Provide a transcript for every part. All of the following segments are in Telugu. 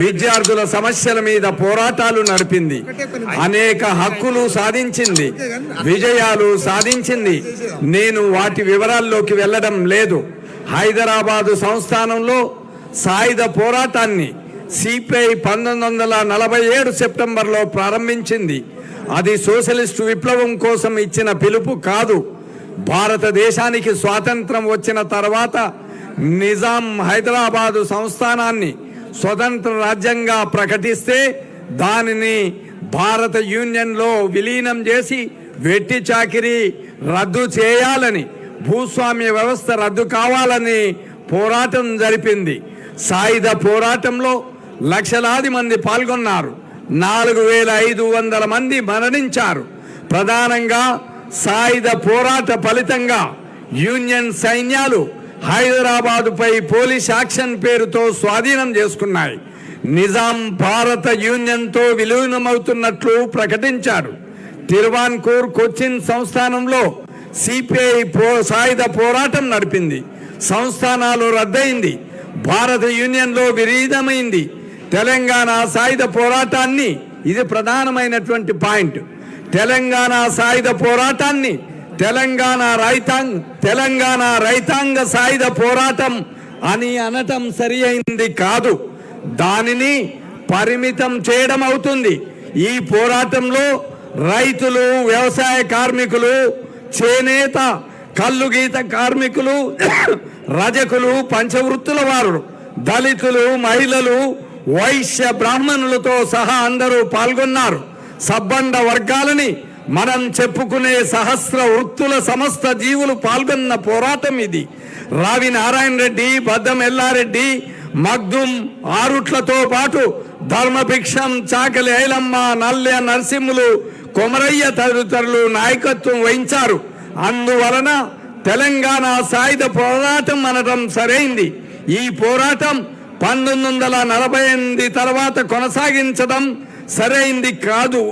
విద్యార్థుల సమస్యల మీద పోరాటాలు నడిపింది. అనేక హక్కులు సాధించింది. విజయాలు సాధించింది. నేను వాటి వివరాల్లోకి వెళ్ళడం లేదు. హైదరాబాదు సంస్థానంలో సాయుధ పోరాటాన్ని సిపిఐ పంతొమ్మిది వందల నలభై ఏడు సెప్టెంబర్లో ప్రారంభించింది. అది సోషలిస్టు విప్లవం కోసం ఇచ్చిన పిలుపు కాదు. భారతదేశానికి స్వాతంత్రం వచ్చిన తర్వాత నిజాం హైదరాబాదు సంస్థానాన్ని స్వతంత్ర రాజ్యంగా ప్రకటిస్తే దానిని భారత యూనియన్లో విలీనం చేసి వెట్టి చాకిరి రద్దు చేయాలని భూస్వామ్య వ్యవస్థ రద్దు కావాలని పోరాటం జరిపింది. సాయుధ పోరాటంలో లక్షలాది మంది పాల్గొన్నారు. నాలుగు వేల ఐదు వందల మంది మరణించారు. ప్రధానంగా సాయుధ పోరాట ఫలితంగా యూనియన్ సైన్యాలు హైదరాబాదుపై పోలీస్ యాక్షన్ పేరుతో స్వాధీనం చేసుకున్నాయి. నిజాం భారత యూనియన్తో విలీనమవుతున్నట్లు ప్రకటించాడు తిరువాన్కూర్ కొచ్చిన్ సంస్థానంలో సిపిఐ పో సాయుధ పోరాటం నడిపింది. సంస్థానాలు రద్దయింది. భారత యూనియన్లో విరీదమైంది తెలంగాణ సాయుధ పోరాటాన్ని ఇది ప్రధానమైనటువంటి పాయింట్. తెలంగాణ సాయుధ పోరాటాన్ని తెలంగాణ రైతాంగ తెలంగాణ రైతాంగ సాయుధ పోరాటం అని అనటం సరి అయింది కాదు. దానిని పరిమితం చేయడం అవుతుంది. ఈ పోరాటంలో రైతులు వ్యవసాయ కార్మికులు చేనేత కల్లుగీత కార్మికులు రజకులు పంచవృత్తుల వారు దళితులు మహిళలు వైశ్య బ్రాహ్మణులతో సహా అందరూ పాల్గొన్నారు. సబ్బండ వర్గాలని మనం చెప్పుకునే సహస్ర వృత్తుల సమస్త జీవులు పాల్గొన్న పోరాటం ఇది. రావి నారాయణ రెడ్డి బద్దం ఎల్లారెడ్డి మగ్దుం ఆరుట్లతో పాటు ధర్మభిక్షం చాకలి ఐలమ్మ నల్లె నరసింహులు కొమరయ్య తదితరులు నాయకత్వం వహించారు. అందువలన తెలంగాణ సాయుధ పోరాటం అనడం సరైంది. ఈ పోరాటం పంతొమ్మిది వందల నలభై ఎనిమిది తర్వాత కొనసాగించడం సరైంది కాదు.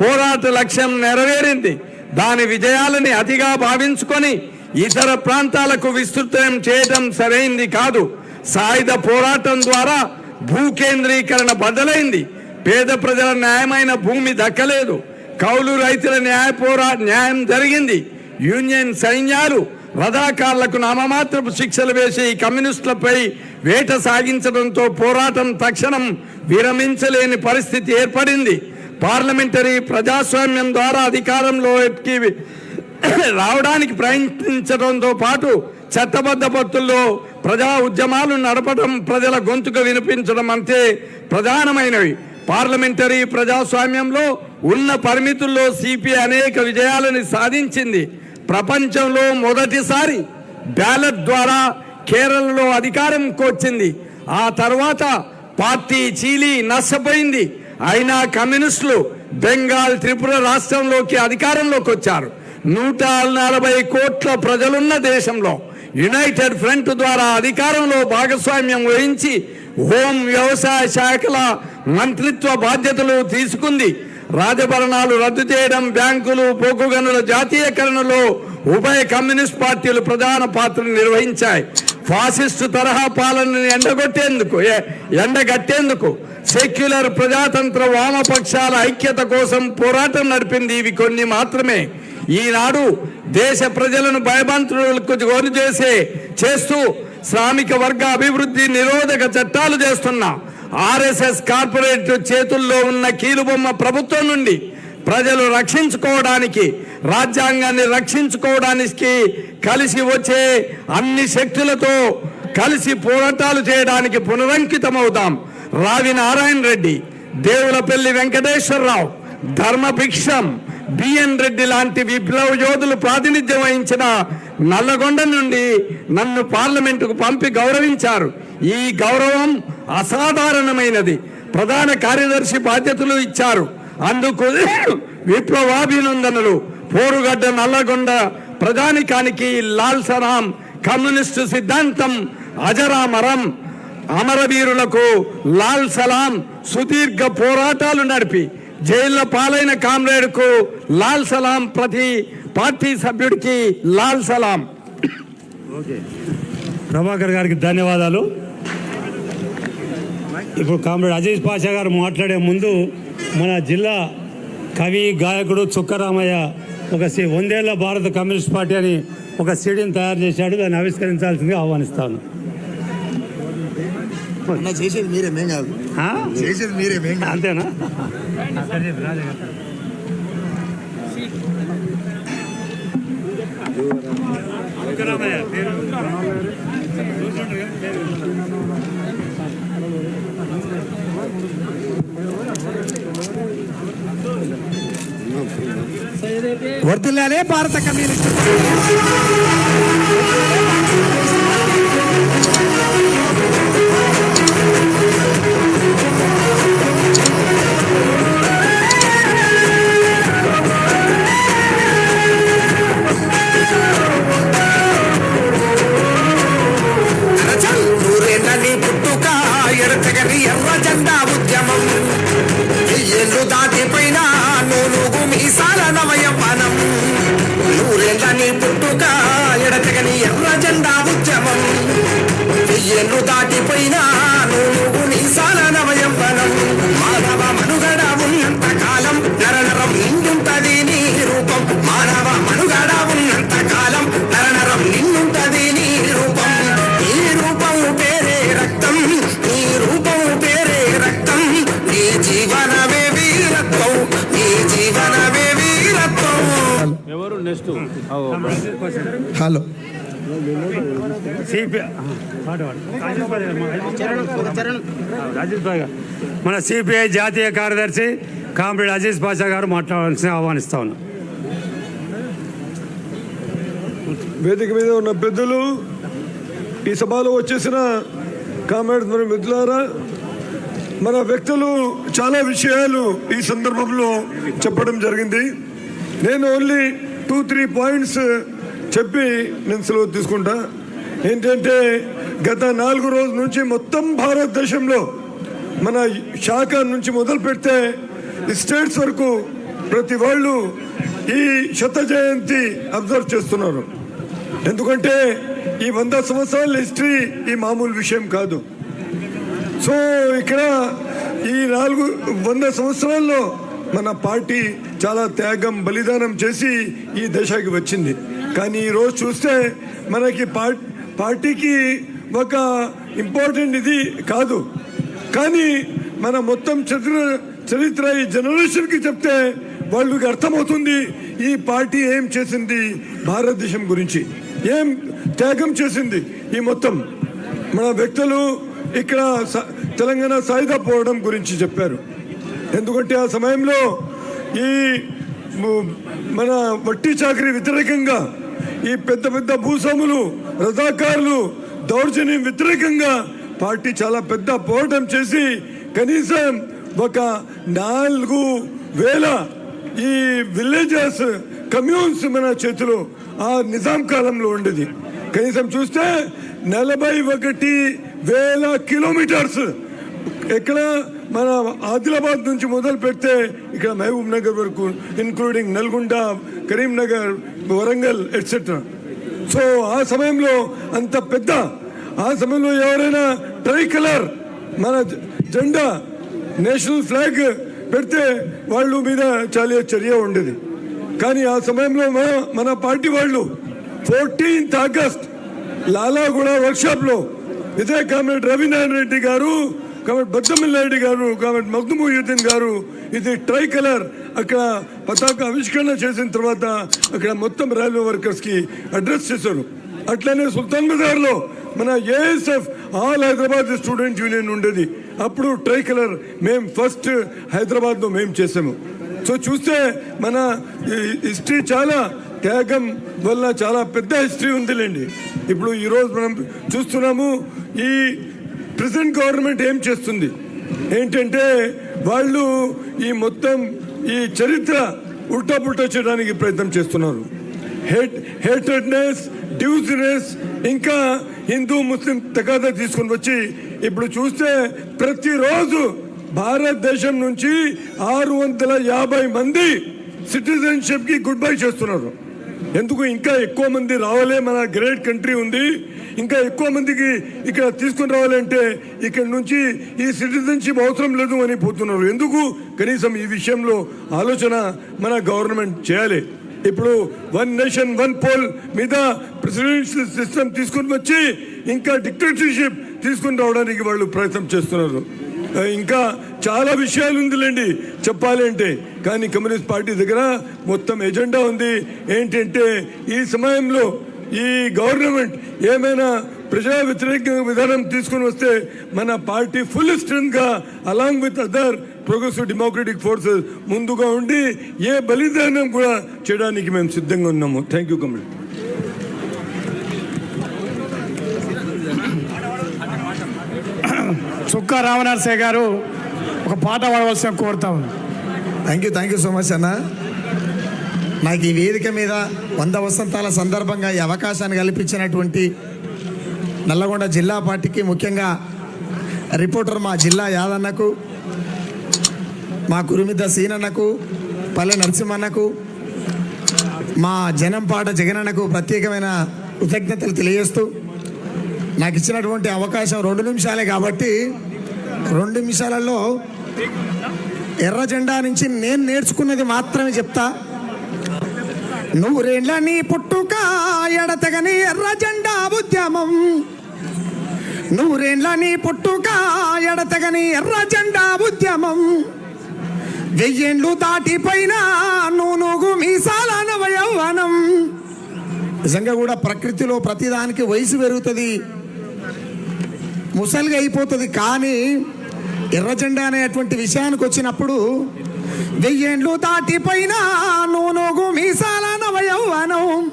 పోరాట లక్ష్యం నెరవేరింది. దాని విజయాలని అతిగా భావించుకొని ఇతర ప్రాంతాలకు విస్తృతం చేయడం సరైంది కాదు. సాయుధ పోరాటం ద్వారా భూకేంద్రీకరణ బదలైంది పేద ప్రజల న్యాయమైన భూమి దక్కలేదు. కౌలు రైతుల న్యాయ పోరా న్యాయం జరిగింది. యూనియన్ సైన్యాలు రథాకారులకు నామమాత్రపు శిక్షలు వేసి కమ్యూనిస్టులపై వేట సాగించడంతో పోరాటం తక్షణం విరమించలేని పరిస్థితి ఏర్పడింది. పార్లమెంటరీ ప్రజాస్వామ్యం ద్వారా అధికారంలోకి రావడానికి ప్రయత్నించడంతో పాటు చట్టబద్ధ పత్తుల్లో ప్రజా ఉద్యమాలు నడపడం ప్రజల గొంతుకు వినిపించడం అంతే ప్రధానమైనవి. పార్లమెంటరీ ప్రజాస్వామ్యంలో ఉన్న పరిమితుల్లో సిపి అనేక విజయాలను సాధించింది. ప్రపంచంలో మొదటిసారి బ్యాలెట్ ద్వారా కేరళలో అధికారం వచ్చింది ఆ తర్వాత పార్టీ చీలి నష్టపోయింది. అయినా కమ్యూనిస్టులు బెంగాల్ త్రిపుర రాష్ట్రంలోకి అధికారంలోకి వచ్చారు. నూట నలభై కోట్ల ప్రజలున్న దేశంలో యునైటెడ్ ఫ్రంట్ ద్వారా అధికారంలో భాగస్వామ్యం వహించి హోం వ్యవసాయ శాఖల మంత్రిత్వ బాధ్యతలు తీసుకుంది. రాజభరణాలు రద్దు చేయడం బ్యాంకులు పోకు గనుల జాతీయకరణలో ఉభయ కమ్యూనిస్ట్ పార్టీలు ప్రధాన పాత్రను నిర్వహించాయి. ఫాసిస్టు తరహా పాలనని ఎండగొట్టేందుకు ఎండగట్టేందుకు సెక్యులర్ ప్రజాతంత్ర వామపక్షాల ఐక్యత కోసం పోరాటం నడిపింది. ఇవి కొన్ని మాత్రమే. ఈనాడు దేశ ప్రజలను భయభంతులకు గోరు చేసే చేస్తూ శ్రామిక వర్గ అభివృద్ధి నిరోధక చట్టాలు చేస్తున్న. ఆర్ఎస్ఎస్ కార్పొరేట్ చేతుల్లో ఉన్న కీలుబొమ్మ ప్రభుత్వం నుండి ప్రజలు రక్షించుకోవడానికి రాజ్యాంగాన్ని రక్షించుకోవడానికి కలిసి వచ్చే అన్ని శక్తులతో కలిసి పోరాటాలు చేయడానికి పునరంకితమవుతాం. రావి నారాయణ రెడ్డి దేవులపల్లి వెంకటేశ్వరరావు ధర్మభిక్షం బిఎన్ రెడ్డి లాంటి విప్లవ యోధులు ప్రాతినిధ్యం వహించిన నల్లగొండ నుండి నన్ను పార్లమెంటుకు పంపి గౌరవించారు. ఈ గౌరవం అసాధారణమైనది. ప్రధాన కార్యదర్శి బాధ్యతలు ఇచ్చారు. అందుకు విప్లవాభినందనలు. పోరుగడ్డ నల్లగొండ ప్రధానికానికి లాల్ సలాం కమ్యూనిస్టు సిద్ధాంతం అజరామరం అమరవీరులకు లాల్ సలాం సుదీర్ఘ పోరాటాలు నడిపి జైల్లో పాలైన కామ్రేడ్కు లాల్ సలాం ప్రతి పార్టీ సభ్యుడికి లాల్ సలాం. ప్రభాకర్ గారికి ధన్యవాదాలు. ఇప్పుడు కామ్రేడ్ అజీజ్ పాషా గారు మాట్లాడే ముందు మన జిల్లా కవి గాయకుడు చుక్కరామయ్య ఒక సి- వందేళ్ళ భారత కమ్యూనిస్ట్ పార్టీ అని ఒక సీడీని తయారు చేశాడు. దాన్ని ఆవిష్కరించాల్సిందిగా ఆహ్వానిస్తాను. అంతేనా? చుక్కరామయ్య వర్దిల్లాలే భారత కమ్యూనిస్ట్. దాటిపోయిన నూలుగు మీసాల నవయవనం మానవ మనుగడ ఉన్నంత కాలం నరనరం నిండుంటది నీ రూపం. మానవ మనుగడ ఉన్నంత కాలం నరనరం నిండుంటది నీ రూపం. నీ రూపం పేరే రక్తం నీ రూపం పేరే రక్తం. నీ జీవనమే వీరత్వం నీ జీవనమే వీరత్వం. ఎవరు నెక్స్ట్? హలో. సిపిఐ మన సిపిఐ జాతీయ కార్యదర్శి కామ్రేడ్ అజీజ్ పాషా గారు మాట్లాడాల్సిన ఆహ్వానిస్తా ఉన్నా. వేదిక మీద ఉన్న పెద్దలు ఈ సభలో వచ్చేసిన కామ్రేడ్ మరి మిత్రులారా మన వ్యక్తులు చాలా విషయాలు ఈ సందర్భంలో చెప్పడం జరిగింది. నేను ఓన్లీ టూ త్రీ పాయింట్స్ చెప్పి నేను సెలవు తీసుకుంటా. ఏంటంటే గత నాలుగు రోజుల నుంచి మొత్తం భారతదేశంలో మన శాఖ నుంచి మొదలు పెడితే స్టేట్స్ వరకు ప్రతి వాళ్ళు ఈ శత జయంతి అబ్జర్వ్ చేస్తున్నారు. ఎందుకంటే ఈ వంద సంవత్సరాల హిస్టరీ ఈ మామూలు విషయం కాదు. సో ఇక్కడ ఈ నాలుగు వంద సంవత్సరాల్లో మన పార్టీ చాలా త్యాగం బలిదానం చేసి ఈ దశకి వచ్చింది. కానీ ఈరోజు చూస్తే మనకి పార్ పార్టీకి ఒక ఇంపార్టెంట్ ఇది కాదు. కానీ మన మొత్తం చరిత్ర చరిత్ర ఈ జనరేషన్కి చెప్తే వాళ్ళకి అర్థమవుతుంది ఈ పార్టీ ఏం చేసింది భారతదేశం గురించి. ఏం త్యాగం చేసింది ఈ మొత్తం. మన వ్యక్తులు ఇక్కడ స- తెలంగాణ సాయుధ పోవడం గురించి చెప్పారు. ఎందుకంటే ఆ సమయంలో ఈ మన వట్టి చాకరీ వ్యతిరేకంగా ఈ పెద్ద పెద్ద భూస్వాములు రజాకారులు దౌర్జన్యం వ్యతిరేకంగా పార్టీ చాలా పెద్ద పోరాటం చేసి కనీసం ఒక నాలుగు వేల ఈ విలేజెస్ కమ్యూన్స్ మన చేతిలో ఆ నిజాం కాలంలో ఉండేది. కనీసం చూస్తే నలభై ఒకటి వేల కిలోమీటర్స్ ఎక్కడ మన ఆదిలాబాద్ నుంచి మొదలు పెడితే ఇక్కడ మహబూబ్ నగర్ వరకు including Nalgonda Karimnagar Warangal etcetera so ఆ సమయంలో అంత పెద్ద ఆ సమయంలో ఎవరైనా ట్రై కలర్ మన జెండా నేషనల్ ఫ్లాగ్ పెడితే వాళ్ళు మీద చాలా చర్య ఉండేది. కానీ ఆ సమయంలో మన మన పార్టీ వాళ్ళు ఫోర్టీన్త్ ఆగస్ట్ లాలాగూడ వర్క్షాప్లో ఇదే కామెంట్ రవీనారాయణ రెడ్డి గారు కామెంట్ బద్దమిల్లారెడ్డి గారు కామెంట్ మగ్దుముయుద్దీన్ గారు ఇది ట్రై కలర్ అక్కడ పతాక ఆవిష్కరణ చేసిన తర్వాత అక్కడ మొత్తం రైల్వే వర్కర్స్కి అడ్రస్ చేశారు. అట్లనే సుల్తాన్ బజార్లో మన A S F all Hyderabad student union ఉండేది. అప్పుడు ట్రై కలర్ మేము ఫస్ట్ హైదరాబాద్లో మేము చేసాము సో చూస్తే మన హిస్టరీ చాలా త్యాగం వల్ల చాలా పెద్ద హిస్టరీ ఉందిలేండి. ఇప్పుడు ఈరోజు మనం చూస్తున్నాము ఈ ప్రెసెంట్ గవర్నమెంట్ ఏం చేస్తుంది? ఏంటంటే వాళ్ళు ఈ మొత్తం ఈ చరిత్ర ఉల్టాపుల్టా చేయడానికి ప్రయత్నం చేస్తున్నారు. హేట్ హేటెడ్నెస్ డ్యూజినెస్ ఇంకా హిందూ ముస్లిం తగాదా తీసుకొని వచ్చి ఇప్పుడు చూస్తే ప్రతిరోజు భారతదేశం నుంచి ఆరు వందల యాభై మంది సిటిజన్షిప్కి గుడ్ బై చేస్తున్నారు. ఎందుకు ఇంకా ఎక్కువ మంది రావాలే? మన గ్రేట్ కంట్రీ ఉంది. ఇంకా ఎక్కువ మందికి ఇక్కడ తీసుకుని రావాలంటే ఇక్కడ నుంచి ఈ సిటిజన్షిప్ అవసరం లేదు అని పోతున్నారు. ఎందుకు? కనీసం ఈ విషయంలో ఆలోచన మన గవర్నమెంట్ చేయాలి. ఇప్పుడు వన్ నేషన్ వన్ పోల్ మీద ప్రెసిడెన్షియల్ సిస్టమ్ తీసుకుని వచ్చి ఇంకా డిక్టేటర్షిప్ తీసుకొని రావడానికి వాళ్ళు ప్రయత్నం చేస్తున్నారు. ఇంకా చాలా విషయాలు ఉందిలేండి. చెప్పాలి అంటే. కానీ కమ్యూనిస్ట్ పార్టీ దగ్గర మొత్తం ఎజెండా ఉంది. ఏంటంటే ఈ సమయంలో ఈ గవర్నమెంట్ ఏమైనా ప్రజా వ్యతిరేక విధానం తీసుకొని వస్తే మన party full స్ట్రెంత్గా along with other progressive democratic forces ముందుగా ఉండి ఏ బలిదానం కూడా చేయడానికి మేము సిద్ధంగా ఉన్నాము. థ్యాంక్ యూ కమ్యూనిటీ చుక్క రామనరసయ్య గారు ఒక పాట పాడవలసిన కోరుతా ఉంది thank you thank you so much అన్న. నాకు ఈ వేదిక మీద వంద వసంతాల సందర్భంగా ఈ అవకాశాన్ని కల్పించినటువంటి నల్లగొండ జిల్లా పార్టీకి ముఖ్యంగా రిపోర్టర్ మా జిల్లా యాదన్నకు మా కురుమిద్ద సీనన్నకు పల్లె నరసింహన్నకు మా జనం పాట జగనన్నకు ప్రత్యేకమైన కృతజ్ఞతలు తెలియజేస్తూ నాకు ఇచ్చినటువంటి అవకాశం రెండు నిమిషాలే కాబట్టి రెండు నిమిషాలలో ఎర్ర జెండా నుంచి నేను నేర్చుకున్నది మాత్రమే చెప్తా. నూరేండ్ల నీ పుట్టుక ఎడతగని ఎర్ర జెండా ఉద్యమం. నూరేండ్ల నీ పుట్టుక ఎడతగని ఎర్ర జెండా ఉద్యమం. వెయ్యేండ్లు దాటిపోయినా నూనుగు మీసాల నవయౌవనం నిజంగా కూడా ప్రకృతిలో ప్రతిదానికి వయసు పెరుగుతుంది. ముసలిగా అయిపోతుంది. కానీ ఎర్రజెండా అనేటువంటి విషయానికి వచ్చినప్పుడు వెయ్యేండ్లు దాటిపోయిన నూనుగు మీసాల నవయౌవనం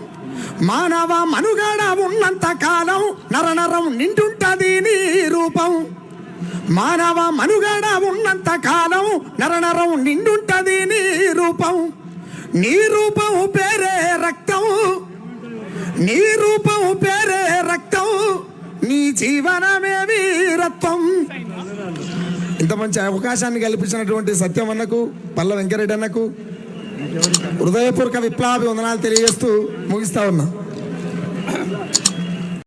మానవ మనుగడ ఉన్నంత కాలం నరనరం నిండుంటది నీ రూపం. మానవ మనుగడ ఉన్నంత కాలం నరనరం నిండుంటది నీ రూపం. నీ రూపం పేరే రక్తం. నీ రూపం పేరే రక్తం. నీ జీవనమే వీరత్వం. ఇంత మంచి అవకాశాన్ని కల్పించినటువంటి సత్యం అన్నకు పల్ల వెంకరెడ్డి అన్నకు హృదయపూర్వక విప్లవాభివందనాలు తెలియజేస్తూ ముగిస్తా ఉన్నా.